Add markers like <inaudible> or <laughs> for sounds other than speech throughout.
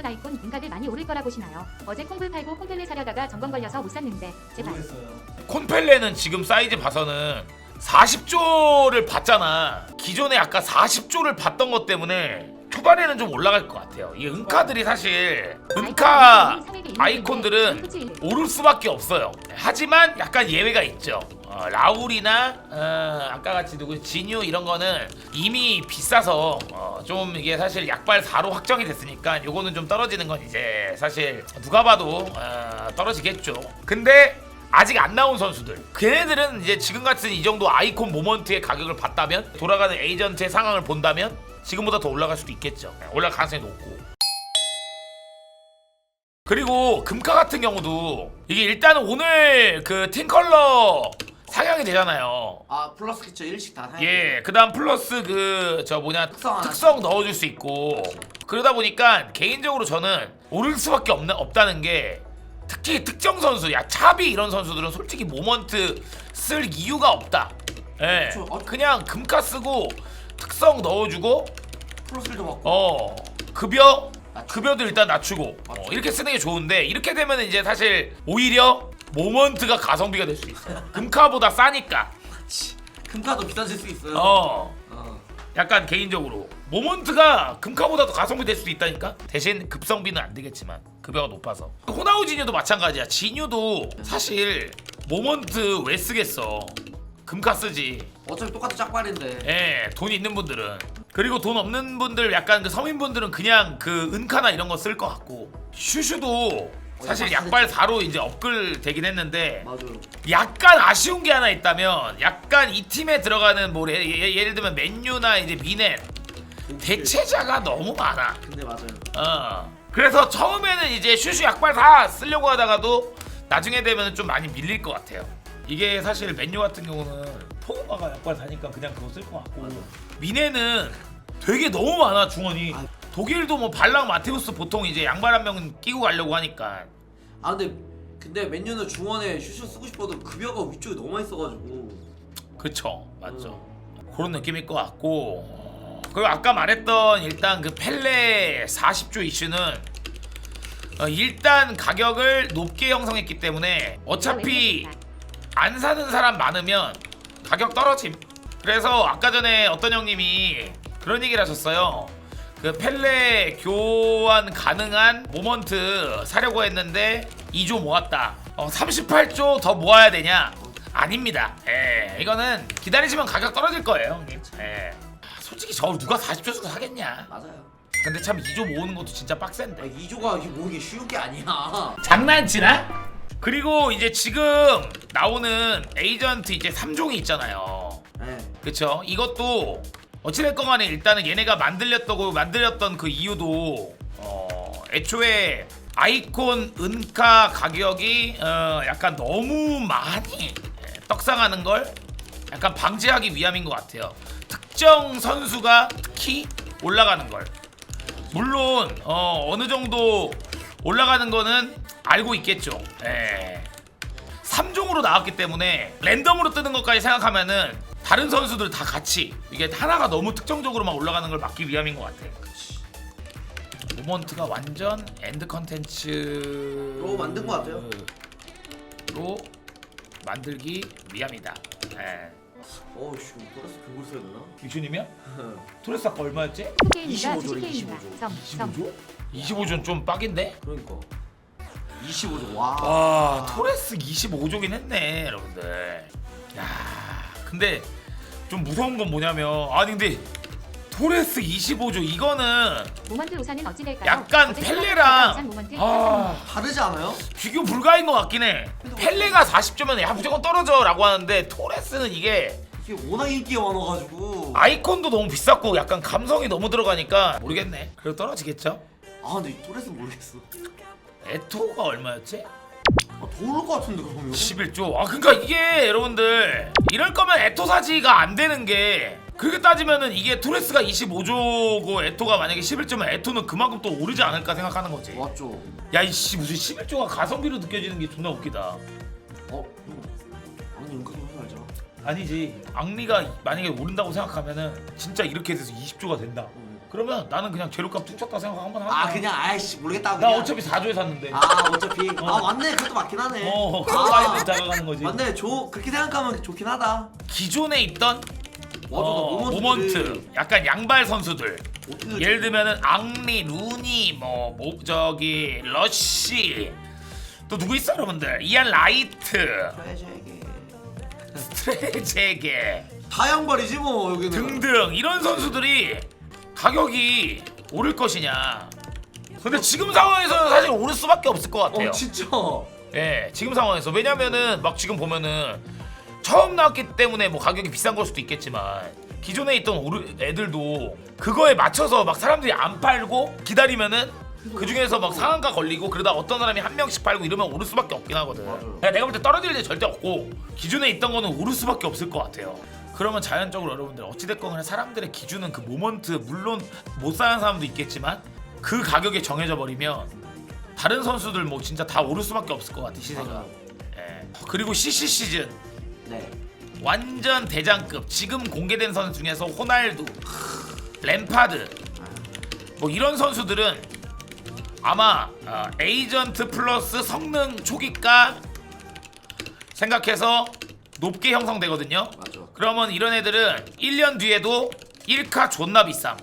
이전 아이콘 인가들 많이 오를 거라 보시나요? 어제 콩불 팔고 콩펠레 사려다가 점검 걸려서 못 샀는데 제발 모르겠어요. 콘펠레는 지금 사이즈 봐서는 40조를 봤잖아. 기존에 아까 40조를 봤던 것 때문에 초반에는 좀 올라갈 것 같아요. 이 은카들이 사실 은카 아이콘들은 오를 수밖에 없어요. 하지만 약간 예외가 있죠. 어, 라울이나 어, 아까 같이 누구 진유 이런 거는 이미 비싸서 어, 좀 이게 사실 약발 4로 확정이 됐으니까 요거는 좀 떨어지는 건 이제 사실 누가 봐도 어, 떨어지겠죠. 근데 아직 안 나온 선수들 걔네들은 이제 지금 같은 이 정도 아이콘 모먼트의 가격을 봤다면 돌아가는 에이전트의 상황을 본다면 지금보다 더 올라갈 수도 있겠죠. 네, 올라갈 가능성이 높고 그리고 금카 같은 경우도 이게 일단은 오늘 그 팀컬러 상향이 되잖아요. 아 플러스 키처 일식 다 사야 예, 그다음 플러스 그 저 뭐냐 특성 하나. 특성 넣어줄 수 있고 그러다 보니까 개인적으로 저는 오를 수밖에 없는 없다는 게 특히 특정 선수, 야 차비 이런 선수들은 솔직히 모먼트 쓸 이유가 없다. 예, 그쵸. 아, 그냥 금카 쓰고 특성 넣어주고 플러스를 더 받고 어 급여. 급여도 일단 낮추고 어. 이렇게 쓰는 게 좋은데 이렇게 되면 이제 사실 오히려 모먼트가 가성비가 될 수 있어요. 금카보다 싸니까. 치, 금카도 비싸질 수 있어요. 어. 어. 약간 개인적으로 모먼트가 금카보다 더 가성비 될 수도 있다니까 대신 급성비는 안 되겠지만 급여가 높아서 호나우 지뉴도 마찬가지야 지뉴도 사실 모먼트 왜 쓰겠어 금카 쓰지 어차피 똑같은 짝발인데. 예, 돈 있는 분들은 그리고 돈 없는 분들 약간 그 서민분들은 그냥 그 은카나 이런 거 쓸 것 같고 슈슈도 사실 약발 4로 이제 업글 되긴 했는데 맞아요. 약간 아쉬운 게 하나 있다면 약간 이 팀에 들어가는 뭐 예, 예, 예를 들면 맨유나 이제 미넨 대체자가 너무 많아. 근데 맞아요. 어. 그래서 처음에는 이제 슈슈 약발 다 쓰려고 하다가도 나중에 되면 좀 많이 밀릴 것 같아요. 이게 사실 맨유 같은 경우는 포그바가 약발 사니까 그냥 그거 쓸 것 같고 미네는 되게 너무 많아 중원이. 아. 독일도 뭐 발랑 마테우스 보통 이제 양발 한명 끼고 가려고 하니까. 아 근데 근데 맨유는 중원에 슈슈 쓰고 싶어도 급여가 위쪽에 너무 많이 써가지고. 그쵸. 맞죠. 그런 느낌일 것 같고. 어, 그리고 아까 말했던 일단 그 펠레 40조 이슈는 어, 일단 가격을 높게 형성했기 때문에 어차피 안 사는 사람 많으면 가격 떨어짐. 그래서 아까 전에 어떤 형님이 그런 얘기를 하셨어요 그 펠레 교환 가능한 모먼트 사려고 했는데 2조 모았다 어, 38조 더 모아야 되냐 아닙니다 예, 이거는 기다리시면 가격 떨어질 거예요 형님 예. 아, 솔직히 저걸 누가 40조 주고 사겠냐 맞아요. 근데 참 2조 모으는 것도 진짜 아, 빡센데 2조가 이게 모으기 쉬운 게 아니야. 장난치나? 그리고 이제 지금 나오는 에이전트 이제 3종이 있잖아요. 네. 그쵸? 이것도 어찌됐건 간에 일단은 얘네가 만들렸다고 만들렸던 그 이유도 어 애초에 아이콘 은카 가격이 어 약간 너무 많이 예, 떡상하는 걸 약간 방지하기 위함인 것 같아요. 특정 선수가 특히 올라가는 걸. 물론 어 어느 정도 올라가는 거는 알고 있겠죠. 예. 3종으로 나왔기 때문에 랜덤으로 뜨는 것까지 생각하면은 다른 선수들 다 같이 이게 하나가 너무 특정적으로만 올라가는 걸 막기 위함인 것 같아. 모먼트가 완전 엔드 컨텐츠로 로 만든 것 같아요. 로 만들기 위함이다. 예. 어우 씨 플러스 별걸 써야 되나? 유슈님이야? <laughs> 토레스 아까 얼마였지? K입니다. 25 조 래, 70K입니다. 25조. 점, 점. 25조? 25조는 좀 빡인데? 그러니까 25조 와. 와 토레스 25조긴 했네 여러분들 야 근데 좀 무서운 건 뭐냐면 아니 근데 토레스 25조 이거는 모먼트 우산은 어찌 될까요? 약간 어제 펠레랑 모먼트 아 다르지 않아요? 비교 불가인 것 같긴 해 펠레가 40조면 야 무조건 떨어져 라고 하는데 토레스는 이게 이게 워낙 인기가 많아가지고. 아이콘도 너무 비쌌고 약간 감성이 너무 들어가니까 모르겠네 그래도 떨어지겠죠? 아 근데 이 토레스 모르겠어. 에토가 얼마였지? 아, 더 오를 것 같은데 그러면. 11조. 아 그러니까 이게 여러분들 이럴 거면 에토 사지가 안 되는 게 그렇게 따지면은 이게 토레스가 25조고 에토가 만약에 11조면 에토는 그만큼 또 오르지 않을까 생각하는 거지. 맞죠. 야 이씨 무슨 11조가 가성비로 느껴지는 게 존나 웃기다. 어 이거 아니 은근 좀 하지 말자. 아니지. 악리가 만약에 오른다고 생각하면은 진짜 이렇게 돼서 20조가 된다. 어. 그러면 나는 그냥 재료값 퉁쳤다 생각 한번 하자. 아 그냥 아이씨 모르겠다 나 그냥. 어차피 4조에 샀는데. 아 어차피 아 맞네 그것도 맞긴 하네 어, 그거 아, 마인드 작아가는 거지. 맞네 조 그렇게 생각하면 좋긴 하다 기존에 있던 맞아 어, 나 모먼트, 약간 양발 선수들. 어떻게 예를 들면은 앙리, 루니, 뭐, 뭐 저기 러쉬. 또 누구 있어 여러분들? 이안 라이트, 스트레제게 다 양발이지 뭐 여기는 등등 이런 선수들이 가격이 오를 것이냐. 근데 지금 상황에서는 사실 오를 수밖에 없을 것 같아요. 어 진짜 예, 지금 상황에서 왜냐면은 막 지금 보면은 처음 나왔기 때문에 뭐 가격이 비싼 걸 수도 있겠지만 기존에 있던 오르 애들도 그거에 맞춰서 막 사람들이 안 팔고 기다리면은 그 중에서 막 상한가 걸리고 그러다 어떤 사람이 한 명씩 팔고 이러면 오를 수밖에 없긴 하거든. 맞아요. 내가 볼 때 떨어질 일 절대 없고 기존에 있던 거는 오를 수밖에 없을 것 같아요. 그러면 자연적으로 여러분들 어찌됐건 간에 사람들의 기준은 그 모먼트 물론 못 사는 사람도 있겠지만 그 가격에 정해져 버리면 다른 선수들 뭐 진짜 다 오를 수밖에 없을 것 같아 시세가. 맞아요. 예. 그리고 CC 시즌 네 완전 대장급 지금 공개된 선수 중에서 호날두, 램파드 뭐 이런 선수들은 아마 어, 에이전트 플러스 성능 초기가 생각해서 높게 형성되거든요. 맞아 그러면 이런 애들은 1년 뒤에도 1카 존나 비쌈.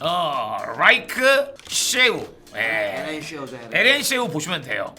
어 라이크 쉐우. 예. LN 시어죠 LN LN 쉐우 보시면 돼요.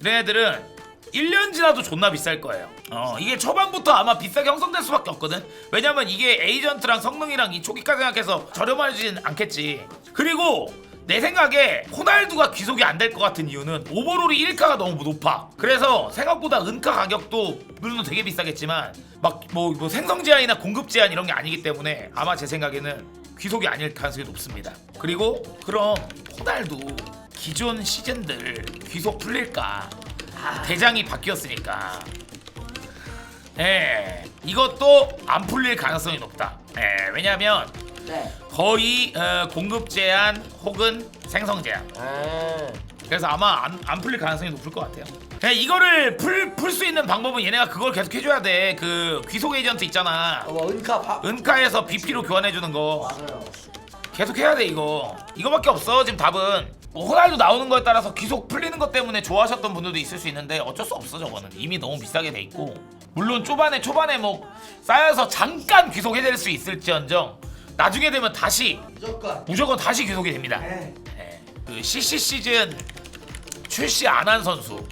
이런 애들은 1년 지나도 존나 비쌀 거예요. 어, 이게 초반부터 아마 비싸게 형성될 수밖에 없거든. 왜냐면 이게 에이전트랑 성능이랑 이 초기가 생각해서 저렴하진 않겠지. 그리고 내 생각에 호날두가 귀속이 안 될 것 같은 이유는 오버롤이 1가가 너무 높아. 그래서 생각보다 은카 가격도 물론 되게 비싸겠지만 막뭐 뭐 생성 제한이나 공급 제한 이런 게 아니기 때문에 아마 제 생각에는 귀속이 아닐 가능성이 높습니다. 그리고 그럼 호날두 기존 시즌들 귀속 풀릴까? 대장이 바뀌었으니까. 예, 이것도 안 풀릴 가능성이 높다. 예, 왜냐면 네 거의 어, 공급 제한 혹은 생성 제한. 아, 그래서 아마 안, 안 풀릴 가능성이 높을 것 같아요. 그냥 이거를 풀 풀 수 있는 방법은 얘네가 그걸 계속 해줘야 돼. 그 귀속 에이전트 있잖아. 어, 뭐 은카 바... 은카에서 BP로 교환해 주는 거 맞아요 계속 해야 돼 이거. 이거밖에 없어 지금 답은. 뭐 호날두 나오는 거에 따라서 귀속 풀리는 것 때문에 좋아하셨던 분들도 있을 수 있는데 어쩔 수 없어 저거는 이미 너무 비싸게 돼 있고 물론 초반에 초반에 뭐 쌓여서 잠깐 귀속해낼 수 있을지언정 나중에 되면 다시 무조건 무조건 다시 귀속이 됩니다. 네 네. 그 CC 시즌 출시 안 한 선수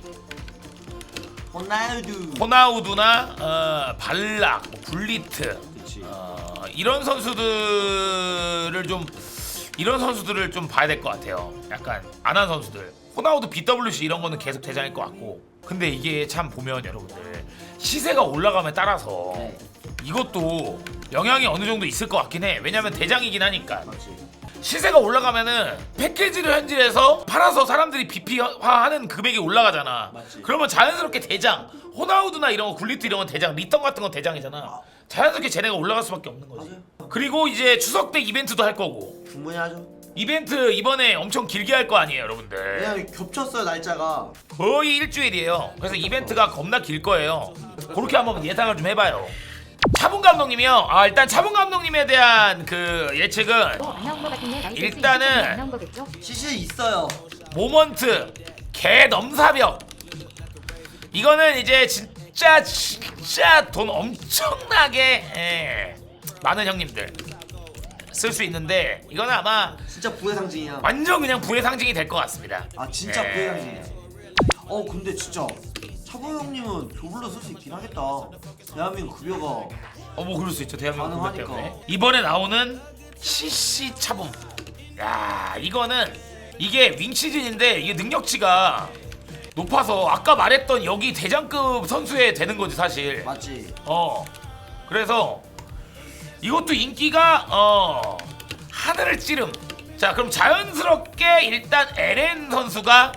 호날두 호나우두나 어, 발락, 뭐 굴리트 그치 어, 이런 선수들을 좀 이런 선수들을 좀 봐야 될 것 같아요. 약간 안 한 선수들. 호나우두 BWC 이런 거는 계속 대장일 것 같고. 근데 이게 참 보면 여러분들 시세가 올라감에 따라서 네 이것도 영향이 어느 정도 있을 것 같긴 해. 왜냐면 대장이긴 하니까. 맞지 시세가 올라가면은 패키지를 현질해서 팔아서 사람들이 BP화하는 금액이 올라가잖아. 맞지. 그러면 자연스럽게 대장, 호나우드나 이런 거 굴리트 이런 건 대장, 리턴 같은 건 대장이잖아. 자연스럽게 쟤네가 올라갈 수밖에 없는 거지. 그리고 이제 추석 때 이벤트도 할 거고. 충분히 하죠 이벤트 이번에 엄청 길게 할 거 아니에요, 여러분들. 왜냐면 겹쳤어요 날짜가 거의 일주일이에요. 그래서 이벤트가 겁나 길 거예요. 그렇게 한번 예상을 좀 해봐요. 차분 감독님이요. 아 일단 차분 감독님에 대한 그 예측은 또안 나온 거 같은데 나이트 일단은 안 나온 거겠죠? CC 있어요 모먼트 개 넘사벽 이거는 이제 진짜 진짜 돈 엄청나게 예, 많은 형님들 쓸 수 있는데 이거는 아마 진짜 부의 상징이야 완전 그냥 부의 상징이 될 것 같습니다. 아 진짜 예. 부의 상징이야 어 근데 진짜 차보 형님은 조블로 쓸 수 있긴 하겠다 대한민국 급여가 어 뭐 그럴 수 있죠. 대한민국 국내 가능하니까. 때문에. 이번에 나오는 CC 차붐 야 이거는 이게 윙 시즌인데 이게 능력치가 높아서 아까 말했던 여기 대장급 선수에 되는 거지 사실. 맞지. 어. 그래서 이것도 인기가 어 하늘을 찌름. 자 그럼 자연스럽게 일단 LN 선수가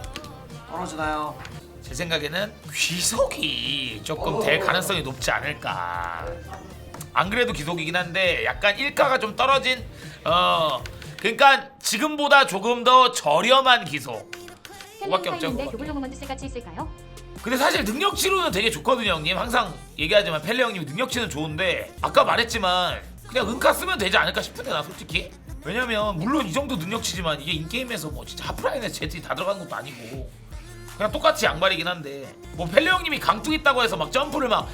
떨어지나요 제 생각에는 귀속이 조금 될 가능성이 높지 않을까. 안 그래도 귀속이긴 한데 약간 일가가 좀 떨어진 어 그러니까 지금보다 조금 더 저렴한 귀속. 그거밖에 없죠, 팬링 그거밖에. 교불 모먼트 쓸 같이 있을까요? 근데 사실 능력치로는 되게 좋거든요 형님. 항상 얘기하지만 펠레 형님이 능력치는 좋은데 아까 말했지만 그냥 은카 쓰면 되지 않을까 싶은데 나 솔직히. 왜냐면 물론 이 정도 능력치지만 이게 인게임에서 뭐 진짜 하프라인에 제트이 다 들어가는 것도 아니고 그냥 똑같이 양말이긴 한데 뭐 펠레 형님이 강뚝 있다고 해서 막 점프를 막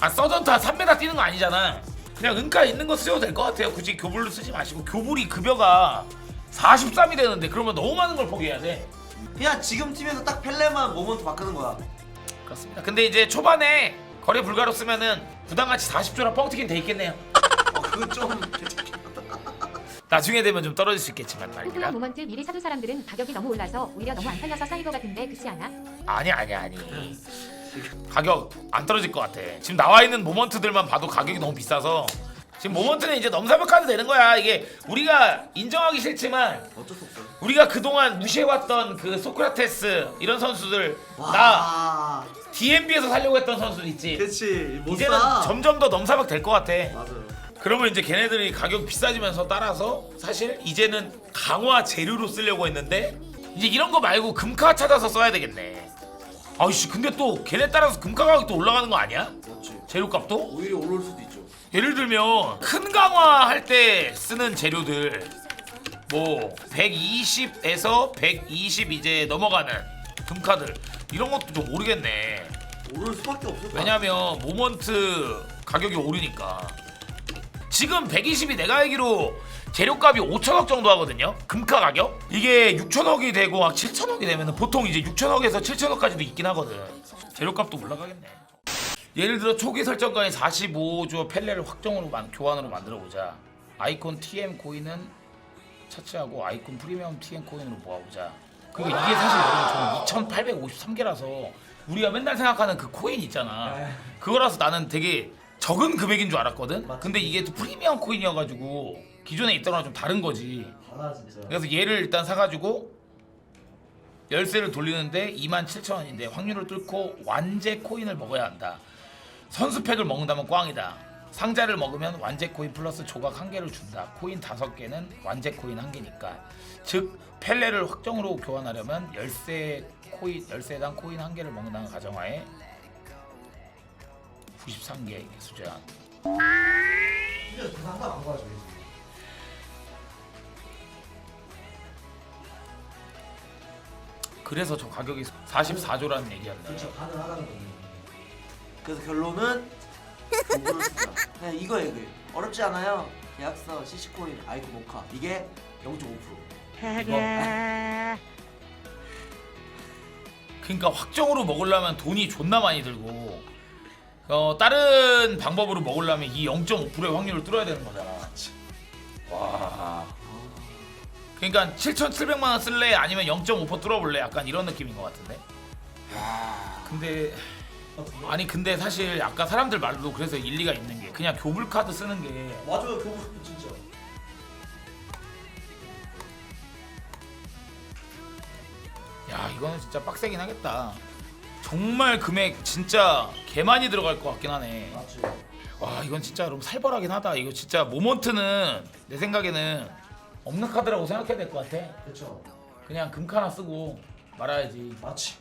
아, 서전타 3m 뛰는 거 아니잖아. 그냥 은카 있는 거 쓰셔도 될 것 같아요. 굳이 교불로 쓰지 마시고. 교불이 급여가 43이 되는데 그러면 너무 많은 걸 포기해야 돼. 그냥 지금 팀에서 딱 펠레만 모먼트 바꾸는 거야. 그렇습니다. 근데 이제 초반에 거래 불가로 쓰면은 부담같이 40조라 뻥튀긴 돼 있겠네요. 어 그거 좀 나중에 되면 좀 떨어질 수 있겠지만 말입니다 포크와 모먼트 미리 사둔 사람들은 가격이 너무 올라서 오히려 너무 안 팔려서 쌓인 것 같은데 그렇지 않아? 아니 아니 아니. 가격 안 떨어질 것 같아. 지금 나와 있는 모먼트들만 봐도 가격이 너무 비싸서. 지금 모먼트는 이제 넘사벽 카드 되는 거야. 이게 우리가 인정하기 싫지만 어쩔 수 없어 우리가 그동안 무시해왔던 그 소크라테스 이런 선수들 나 와. DMB에서 살려고 했던 선수들 있지. 그치 이제는 점점 더 넘사벽 될 것 같아. 맞아요 그러면 이제 걔네들이 가격 비싸지면서 따라서 사실 이제는 강화 재료로 쓰려고 했는데 이제 이런 거 말고 금카 찾아서 써야 되겠네. 아이씨 근데 또 걔네 따라서 금카 가격도 올라가는 거 아니야? 맞지 재료값도? 오히려 오를 수도 있죠 예를 들면 큰 강화 할 때 쓰는 재료들 뭐 120에서 120 이제 넘어가는 금카들 이런 것도 좀 모르겠네. 오를 수밖에 없을 것 같아 왜냐면 모먼트 가격이 오르니까 지금 120이 내가 알기로 재료값이 5천억 정도 하거든요. 금카 가격? 이게 6천억이 되고 막 7천억이 되면 보통 이제 6천억에서 7천억까지도 있긴 하거든. 재료값도 올라가겠네. 예를 들어 초기 설정가인 45조 펠레를 확정으로 만, 교환으로 만들어 보자. 아이콘 TM 코인은 차치하고 아이콘 프리미엄 TM 코인으로 모아보자. 그러니까 이게 사실 여러분 저는 2853개라서 우리가 맨날 생각하는 그 코인 있잖아. 그거라서 나는 되게 적은 금액인 줄 알았거든 근데 이게 또 프리미엄 코인이어가지고 기존에 있던 거랑 좀 다른 거지 하나 진짜 그래서 얘를 일단 사가지고 열쇠를 돌리는데 27,000원인데 확률을 뚫고 완제 코인을 먹어야 한다. 선수팩을 먹는다면 꽝이다. 상자를 먹으면 완제 코인 플러스 조각 한 개를 준다. 코인 다섯 개는 완제 코인 한 개니까. 즉 펠레를 확정으로 교환하려면 열쇠 코인 열쇠당 코인 한 개를 먹는다는 가정하에 93개 수제한. 이제 그 상관 안 가죠. 그래서 저 가격이 44조라는 얘기였네. 그렇죠. 가능하다는 거예요. 그래서 결론은 그냥 이거예요 이거 어렵지 않아요 계약서 CC코인 아이콘 모카 이게 0.5% 그러니까 확정으로 먹으려면 돈이 존나 많이 들고 어 다른 방법으로 먹으려면 이 0.5%의 확률을 뚫어야 되는 거잖아. 와. 그러니까 7,700만 원 쓸래 아니면 0.5% 뚫어볼래 약간 이런 느낌인 것 같은데. 근데 아니 근데 사실 아까 사람들 말도 그래서 일리가 있는 게 그냥 교불 카드 쓰는 게 맞아요. 교부 진짜. 야 이거는 진짜 빡세긴 하겠다. 정말 금액 진짜 개 많이 들어갈 것 같긴 하네. 맞죠. 와 이건 진짜 여러분 살벌하긴 하다 이거 진짜 모먼트는 내 생각에는 없는 카드라고 생각해야 될 것 같아 그렇죠. 그냥 금카 하나 쓰고 말아야지 맞지.